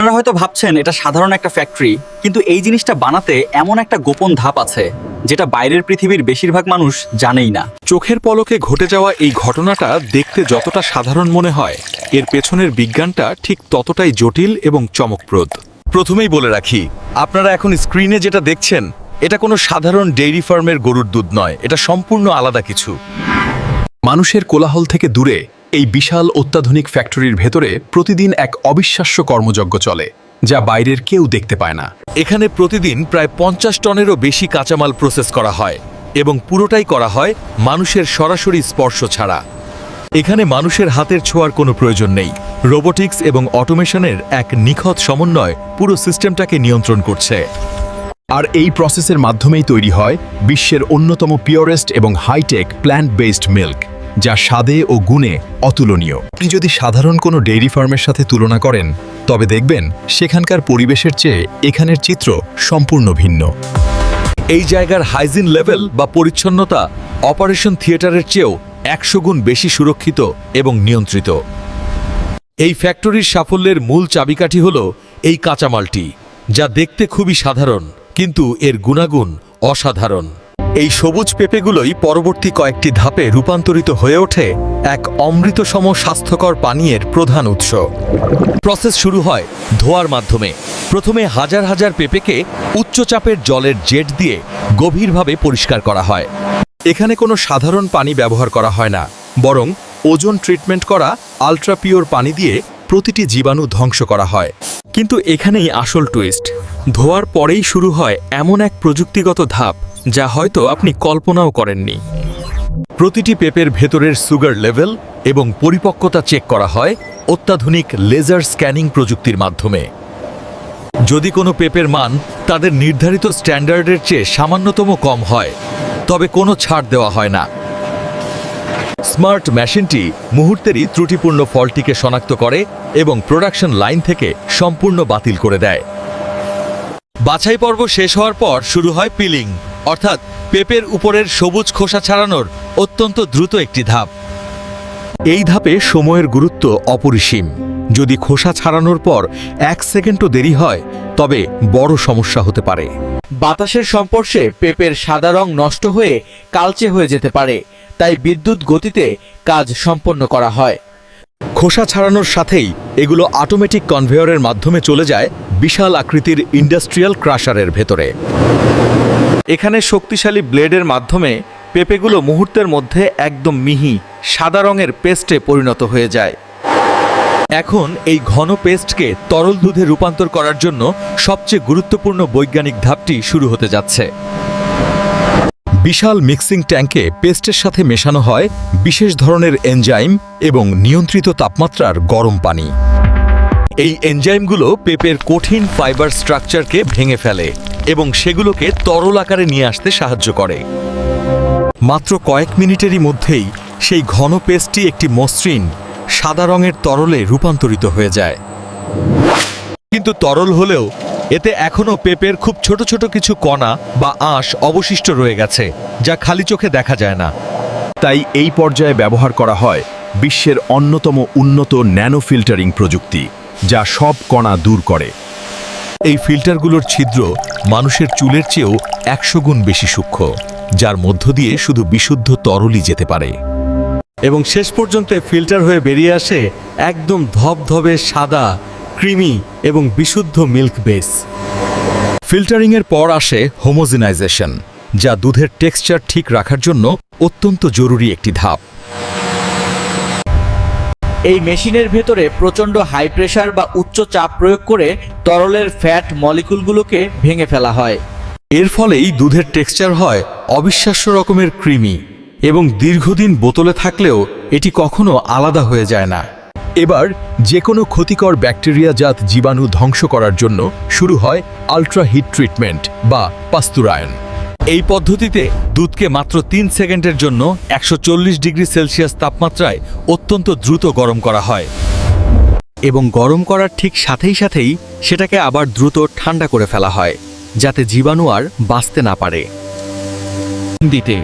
আপনারা হয়তো ভাবছেন এটা সাধারণ একটা ফ্যাক্টরি কিন্তু এই জিনিসটা বানাতে এমন একটা গোপন ধাপ আছে যেটা বাইরের পৃথিবীর বেশিরভাগ মানুষ জানেই না। চোখের পলকে ঘটে যাওয়া এই ঘটনাটা দেখতে যতটা সাধারণ মনে হয় এর পেছনের বিজ্ঞানটা ঠিক ততটাই জটিল এবং চমকপ্রদ। প্রথমেই বলে রাখি আপনারা এখন স্ক্রিনে যেটা দেখছেন এটা কোনো সাধারণ ডেইরি ফার্মের গরুর দুধ নয় এটা সম্পূর্ণ আলাদা কিছু। মানুষের কোলাহল থেকে দূরে এই বিশাল অত্যাধুনিক ফ্যাক্টরির ভেতরে প্রতিদিন এক অবিশ্বাস্য কর্মযজ্ঞ চলে যা বাইরের কেউ দেখতে পায় না। এখানে প্রতিদিন প্রায় পঞ্চাশ টনেরও বেশি কাঁচামাল প্রসেস করা হয় এবং পুরোটাই করা হয় মানুষের সরাসরি স্পর্শ ছাড়া। এখানে মানুষের হাতের ছোঁয়ার কোনো প্রয়োজন নেই। রোবোটিক্স এবং অটোমেশনের এক নিখত সমন্বয় পুরো সিস্টেমটাকে নিয়ন্ত্রণ করছে। আর এই প্রসেসের মাধ্যমেই তৈরি হয় বিশ্বের অন্যতম পিওরেস্ট এবং হাইটেক প্ল্যান্ট বেসড মিল্ক। যা স্বাদে ও গুণে অতুলনীয়। আপনি যদি সাধারণ কোনো ডেইরি ফার্মের সাথে তুলনা করেন, তবে দেখবেন সেখানকার পরিবেশের চেয়ে এখানের চিত্র সম্পূর্ণ ভিন্ন। এই জায়গার হাইজিন লেভেল বা পরিচ্ছন্নতা অপারেশন থিয়েটারের চেয়েও একশো গুণ বেশি সুরক্ষিত এবং নিয়ন্ত্রিত। এই ফ্যাক্টরির সাফল্যের মূল চাবিকাঠি হল এই কাঁচামালটি, যা দেখতে খুবই সাধারণ, কিন্তু এর গুণাগুণ অসাধারণ। এই সবুজ পেঁপেগুলোই পরবর্তী কয়েকটি ধাপে রূপান্তরিত হয়ে ওঠে এক অমৃতসম স্বাস্থ্যকর পানীয়ের প্রধান উৎস। প্রসেস শুরু হয় ধোয়ার মাধ্যমে। প্রথমে হাজার হাজার পেঁপেকে উচ্চচাপের জলের জেট দিয়ে গভীরভাবে পরিষ্কার করা হয়। এখানে কোনো সাধারণ পানি ব্যবহার করা হয় না, বরং ওজন ট্রিটমেন্ট করা আলট্রা পিওর পানি দিয়ে প্রতিটি জীবাণু ধ্বংস করা হয়। কিন্তু এখানেই আসল টুইস্ট। ধোয়ার পরেই শুরু হয় এমন এক প্রযুক্তিগত ধাপ। যা হয়তো আপনি কল্পনাও করেননি। প্রতিটি পেপের ভেতরের সুগার লেভেল এবং পরিপক্কতা চেক করা হয় অত্যাধুনিক লেজার স্ক্যানিং প্রযুক্তির মাধ্যমে। যদি কোনো পেপের মান তাদের নির্ধারিত স্ট্যান্ডার্ডের চেয়ে সামান্যতম কম হয়, তবে কোনো ছাড় দেওয়া হয় না। স্মার্ট মেশিনটি মুহূর্তেরই ত্রুটিপূর্ণ ফলটিকে শনাক্ত করে এবং প্রোডাকশন লাইন থেকে সম্পূর্ণ বাতিল করে দেয়। বাছাই পর্ব শেষ হওয়ার পর শুরু হয় পিলিং। অর্থাৎ পেপের উপরের সবুজ খোসা ছাড়ানোর অত্যন্ত দ্রুত একটি ধাপ। এই ধাপে সময়ের গুরুত্ব অপরিসীম। যদি খোসা ছাড়ানোর পর এক সেকেন্ডও দেরি হয়, তবে বড় সমস্যা হতে পারে। বাতাসের সংস্পর্শে পেপের সাদা রং নষ্ট হয়ে কালচে হয়ে যেতে পারে, তাই বিদ্যুৎ গতিতে কাজ সম্পন্ন করা হয়। খোসা ছাড়ানোর সাথেই এগুলো অটোমেটিক কনভেয়রের মাধ্যমে চলে যায় বিশাল আকৃতির ইন্ডাস্ট্রিয়াল ক্রাশারের ভেতরে। এখানে শক্তিশালী ব্লেডের মাধ্যমে পেঁপেগুলো মুহূর্তের মধ্যে একদম মিহি, সাদা রঙের পেস্টে পরিণত হয়ে যায়। এখন এই ঘন পেস্টকে তরল দুধে রূপান্তর করার জন্য সবচেয়ে গুরুত্বপূর্ণ বৈজ্ঞানিক ধাপটি শুরু হতে যাচ্ছে। বিশাল মিক্সিং ট্যাঙ্কে পেস্টের সাথে মেশানো হয় বিশেষ ধরনের এনজাইম এবং নিয়ন্ত্রিত তাপমাত্রার গরম পানি। এই এনজাইমগুলো পেপের কঠিন ফাইবার স্ট্রাকচারকে ভেঙে ফেলে এবং সেগুলোকে তরল আকারে নিয়ে আসতে সাহায্য করে। মাত্র কয়েক মিনিটেরই মধ্যেই সেই ঘন পেস্টটি একটি মসৃণ, সাদা রঙের তরলে রূপান্তরিত হয়ে যায়। কিন্তু তরল হলেও এতে এখনও পেপের খুব ছোট ছোট কিছু কণা বা আঁশ অবশিষ্ট রয়ে গেছে, যা খালি চোখে দেখা যায় না। তাই এই পর্যায়ে ব্যবহার করা হয় বিশ্বের অন্যতম উন্নত ন্যানো ফিল্টারিং প্রযুক্তি। যা সব কণা দূর করে। এই ফিল্টারগুলোর ছিদ্র মানুষের চুলের চেয়েও একশো গুণ বেশি সূক্ষ্ম যার মধ্য দিয়ে শুধু বিশুদ্ধ তরলই যেতে পারে। এবং শেষ পর্যন্ত ফিল্টার হয়ে বেরিয়ে আসে একদম ধবধবে সাদা ক্রিমি এবং বিশুদ্ধ মিল্ক বেস। ফিল্টারিংয়ের পর আসে হোমোজিনাইজেশন যা দুধের টেক্সচার ঠিক রাখার জন্য অত্যন্ত জরুরি একটি ধাপ। এই মেশিনের ভেতরে প্রচণ্ড হাই প্রেশার বা উচ্চ চাপ প্রয়োগ করে তরলের ফ্যাট মলিকুলগুলোকে ভেঙে ফেলা হয়। এর ফলেই দুধের টেক্সচার হয় অবিশ্বাস্য রকমের ক্রিমি এবং দীর্ঘদিন বোতলে থাকলেও এটি কখনো আলাদা হয়ে যায় না। এবার যে কোনো ক্ষতিকর ব্যাকটেরিয়াজাত জীবাণু ধ্বংস করার জন্য শুরু হয় আলট্রা হিট ট্রিটমেন্ট বা পাস্তুরায়ন। এই পদ্ধতিতে দুধকে মাত্র তিন সেকেন্ডের জন্য একশো চল্লিশ ডিগ্রি সেলসিয়াস তাপমাত্রায় অত্যন্ত দ্রুত গরম করা হয়। এবং গরম করার ঠিক সাথেই সাথেই সেটাকে আবার দ্রুত ঠান্ডা করে ফেলা হয়, যাতে জীবাণু আর বাঁচতে না পারে। দিতে,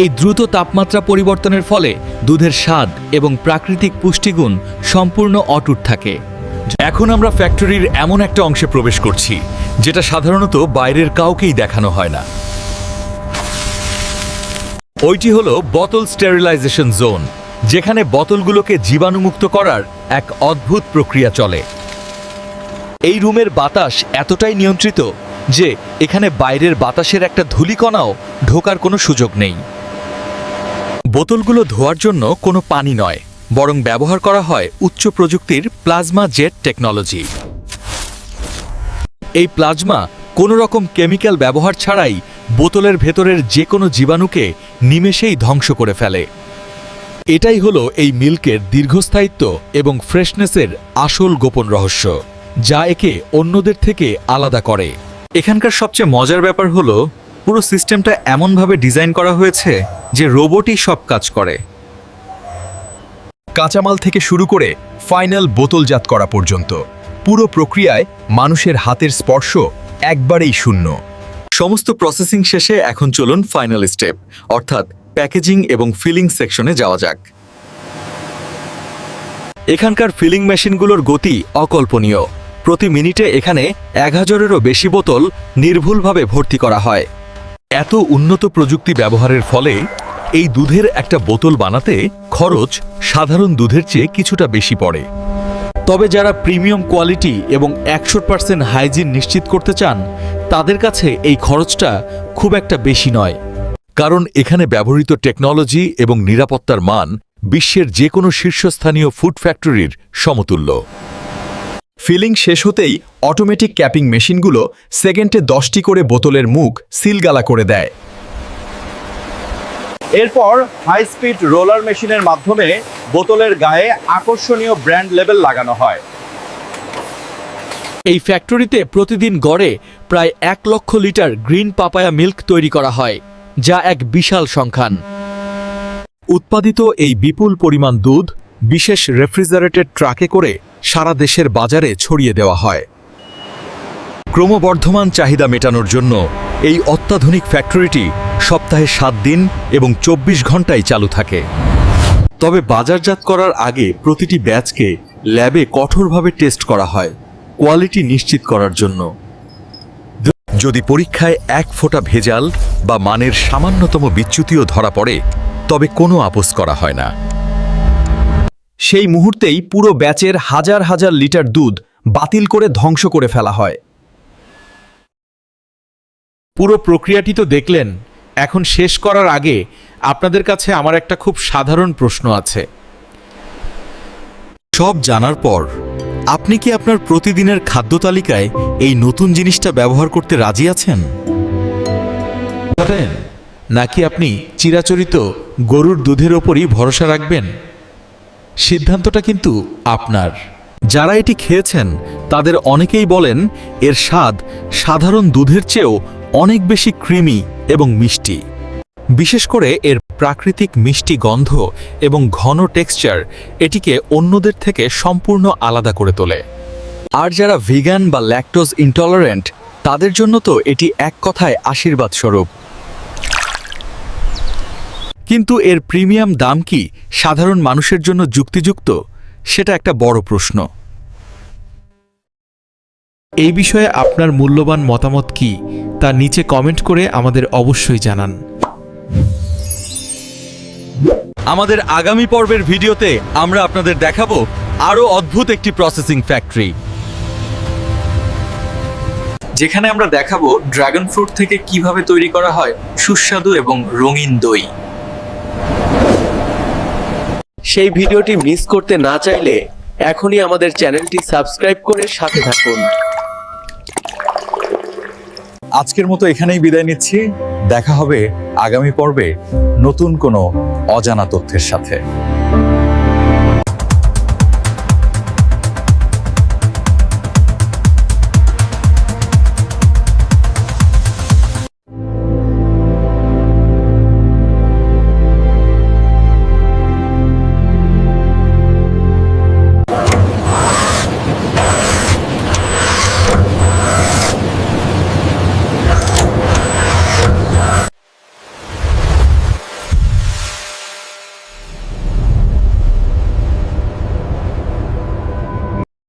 এই দ্রুত তাপমাত্রা পরিবর্তনের ফলে দুধের স্বাদ এবং প্রাকৃতিক পুষ্টিগুণ সম্পূর্ণ অটুট থাকে। এখন আমরা ফ্যাক্টরির এমন একটা অংশে প্রবেশ করছি, যেটা সাধারণত বাইরের কাউকেই দেখানো হয় না। ওইটি হলো বোতল স্টেরিলাইজেশন জোন, যেখানে বোতলগুলোকে জীবাণুমুক্ত করার এক অদ্ভুত প্রক্রিয়া চলে। এই রুমের বাতাস এতটাই নিয়ন্ত্রিত যে এখানে বাইরের বাতাসের একটা ধূলিকণাও ঢোকার কোনো সুযোগ নেই। বোতলগুলো ধোয়ার জন্য কোনো পানি নয়, বরং ব্যবহার করা হয় উচ্চ প্রযুক্তির প্লাজমা জেট টেকনোলজি। এই প্লাজমা কোনো রকম কেমিক্যাল ব্যবহার ছাড়াই বোতলের ভেতরের যে কোনো জীবাণুকে নিমেষেই ধ্বংস করে ফেলে। এটাই হলো এই মিল্কের দীর্ঘস্থায়িত্ব এবং ফ্রেশনেসের আসল গোপন রহস্য, যা একে অন্যদের থেকে আলাদা করে। এখানকার সবচেয়ে মজার ব্যাপার হলো, পুরো সিস্টেমটা এমনভাবে ডিজাইন করা হয়েছে যে রোবটই সব কাজ করে। কাঁচামাল থেকে শুরু করে ফাইনাল বোতলজাত করা পর্যন্ত। পুরো প্রক্রিয়ায় মানুষের হাতের স্পর্শ একবারেই শূন্য। সমস্ত প্রসেসিং শেষে এখন চলুন ফাইনাল স্টেপ অর্থাৎ প্যাকেজিং এবং ফিলিং সেকশনে যাওয়া যাক। এখানকার ফিলিং মেশিনগুলোর গতি অকল্পনীয়। প্রতি মিনিটে এখানে এক হাজারেরও বেশি বোতল নির্ভুলভাবে ভর্তি করা হয়। এত উন্নত প্রযুক্তি ব্যবহারের ফলে এই দুধের একটা বোতল বানাতে খরচ সাধারণ দুধের চেয়ে কিছুটা বেশি পড়ে। তবে যারা প্রিমিয়াম কোয়ালিটি এবং একশো পার্সেন্ট হাইজিন নিশ্চিত করতে চান, তাদের কাছে এই খরচটা খুব একটা বেশি নয়। কারণ এখানে ব্যবহৃত টেকনোলজি এবং নিরাপত্তার মান বিশ্বের যে কোনো শীর্ষস্থানীয় ফুড ফ্যাক্টরির সমতুল্য। ফিলিং শেষ হতেই অটোমেটিক ক্যাপিং মেশিনগুলো সেকেন্ডে দশটি করে বোতলের মুখ সিলগালা করে দেয়। এরপর হাই স্পিড রোলার মেশিনের মাধ্যমে বোতলের গায়ে আকর্ষণীয় ব্র্যান্ড লেবেল লাগানো হয়। এই ফ্যাক্টরিতে প্রতিদিন গড়ে প্রায় এক লক্ষ লিটার গ্রিন পাপায়া মিল্ক তৈরি করা হয় যা এক বিশাল সংখ্যান। উৎপাদিত এই বিপুল পরিমাণ দুধ বিশেষ রেফ্রিজারেটেড ট্রাকে করে সারা দেশের বাজারে ছড়িয়ে দেওয়া হয়। ক্রমবর্ধমান চাহিদা মেটানোর জন্য এই অত্যাধুনিক ফ্যাক্টরিটি সপ্তাহে সাত দিন এবং চব্বিশ ঘন্টায় চালু থাকে। তবে বাজারজাত করার আগে প্রতিটি ব্যাচকে ল্যাবে কঠোরভাবে টেস্ট করা হয়, কোয়ালিটি নিশ্চিত করার জন্য। যদি পরীক্ষায় এক ফোঁটা ভেজাল বা মানের সামান্যতম বিচ্যুতিও ধরা পড়ে, তবে কোনো আপোষ করা হয় না। সেই মুহূর্তেই পুরো ব্যাচের হাজার হাজার লিটার দুধ বাতিল করে ধ্বংস করে ফেলা হয়। পুরো প্রক্রিয়াটি তো দেখলেন এখন শেষ করার আগে আপনাদের কাছে আমার একটা খুব সাধারণ প্রশ্ন আছে। সব জানার পর, আপনি কি আপনার প্রতিদিনের খাদ্য তালিকায় এই নতুন জিনিসটা ব্যবহার করতে রাজি আছেন? নাকি আপনি চিরাচরিত গরুর দুধের ওপরই ভরসা রাখবেন? সিদ্ধান্তটা কিন্তু আপনার। যারা এটি খেয়েছেন, তাদের অনেকেই বলেন, এর স্বাদ সাধারণ দুধের চেয়েও অনেক বেশি ক্রিমি এবং মিষ্টি। বিশেষ করে এর প্রাকৃতিক মিষ্টি গন্ধ এবং ঘন টেক্সচার এটিকে অন্যদের থেকে সম্পূর্ণ আলাদা করে তোলে। আর যারা ভিগান বা ল্যাকটোজ ইনটলারেন্ট তাদের জন্য তো এটি এক কথায় আশীর্বাদ স্বরূপ। কিন্তু এর প্রিমিয়াম দাম কি সাধারণ মানুষের জন্য যুক্তিযুক্ত? সেটা একটা বড় প্রশ্ন। এই বিষয়ে আপনার মূল্যবান মতামত কি? তা নিচে কমেন্ট করে আমাদের অবশ্যই জানান। আমাদের আগামী পর্বের ভিডিওতে আমরা আপনাদের দেখাবো আরও অদ্ভুত একটি প্রসেসিং ফ্যাক্টরি যেখানে আমরা দেখাবো ড্রাগন ফ্রুট থেকে কীভাবে তৈরি করা হয় সুস্বাদু এবং রঙিন দই। সেই ভিডিওটি মিস করতে না চাইলে এখনই আমাদের চ্যানেলটি সাবস্ক্রাইব করে সাথে থাকুন। আজকের মতো এখানেই বিদায় নিচ্ছি। দেখা হবে আগামী পর্বে নতুন কোনো অজানা তথ্যের সাথে।